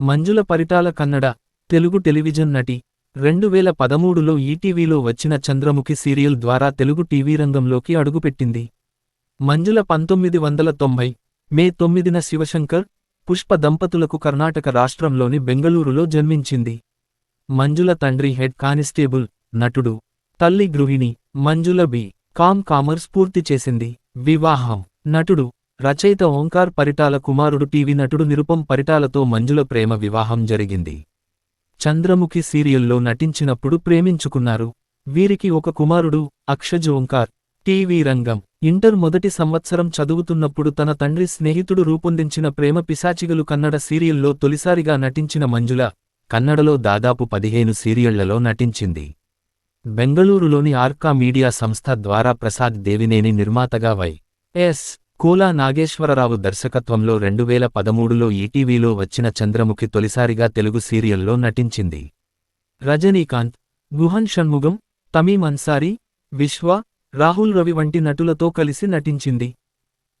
మంజుల Paritala Kannada Telugu television నటి రెండు వేల పదమూడులో ఈటీవీలో వచ్చిన చంద్రముఖి సీరియల్ ద్వారా తెలుగు టీవీ రంగంలోకి అడుగుపెట్టింది. మంజుల పంతొమ్మిది వందల తొంభై మే తొమ్మిదిన శివశంకర్ పుష్ప దంపతులకు కర్ణాటక రాష్ట్రంలోని బెంగళూరులో జన్మించింది. మంజుల తండ్రి హెడ్ కానిస్టేబుల్ నటుడు తల్లి గృహిణి మంజుల బి కామ్ కామర్స్ పూర్తి చేసింది. వివాహం నటుడు రచయిత ఓంకార్ పరిటాల కుమారుడు టీవీ నటుడు నిరుపం పరిటాలతో మంజుల ప్రేమ వివాహం జరిగింది. చంద్రముఖి సీరియల్లో నటించినప్పుడు ప్రేమించుకున్నారు. వీరికి ఒక కుమారుడు అక్షజ్ ఓంకార్. టీవీ రంగం. ఇంటర్ మొదటి సంవత్సరం చదువుతున్నప్పుడు తన తండ్రి స్నేహితుడు రూపొందించిన ప్రేమ పిశాచిగలు కన్నడ సీరియల్లో తొలిసారిగా నటించిన మంజుల కన్నడలో దాదాపు పదిహేను సీరియళ్ళలో నటించింది. బెంగళూరులోని ఆర్కా మీడియా సంస్థ ద్వారా ప్రసాద్ దేవినేని నిర్మాతగా వై. ఎస్. కోలా నాగేశ్వరరావు దర్శకత్వంలో రెండువేల పదమూడులో ఈటీవీలో వచ్చిన చంద్రముఖి తొలిసారిగా తెలుగు సీరియల్లో నటించింది. రజనీకాంత్ గుహన్ షణ్ముగం తమీం అన్సారీ విశ్వ రాహుల్ రవి వంటి నటులతో కలిసి నటించింది.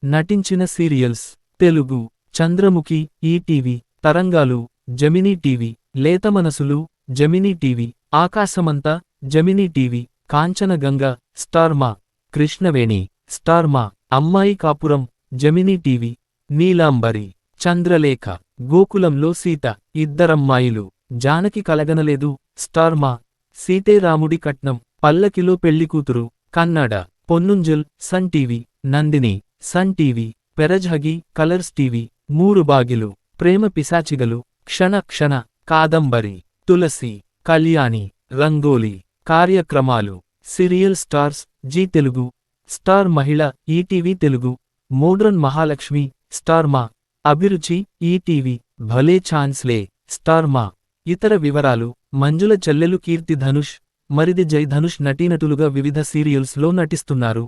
నటించిన సీరియల్స్ తెలుగు చంద్రముఖి ఈటీవీ తరంగాలు జమినీ టీవీ లేత Manasulu Gemini TV Aakasamantha Gemini TV Kanchanaganga Star Maa Krishnaveni Star Maa Ammayi Kapuram Gemini TV Neelambari Chandralekha గోకులంలో సీత ఇద్దరమ్మాయిలు. జానకి కలగనలేదు స్టార్మా సీతేరాముడి కట్నం పల్లకిలో పెళ్ళికూతురు Kannada Ponnunjal Sun TV Nandini Sun TV Perazhagi Colors TV Mooru Bagilu Prema Pishachigalu Kshana Kshana Kadambari Tulasi Kalyani Rangoli కార్యక్రమాలు serial stars Zee Telugu Star Mahila ETV Telugu. Modern Mahalakshmi Star Maa. Abhiruchi ETV. భలే ఛాన్స్లే star మా. ఇతర వివరాలు మంజుల చెల్లెలు కీర్తి ధనుష్ మరిది జై ధనుష్ నటీనటులుగా వివిధ సీరియల్స్లో నటిస్తున్నారు.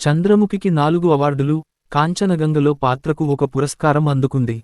చంద్రముఖికి నాలుగు అవార్డులు కాంచనగంగలో పాత్రకు ఒక పురస్కారం అందుకుంది.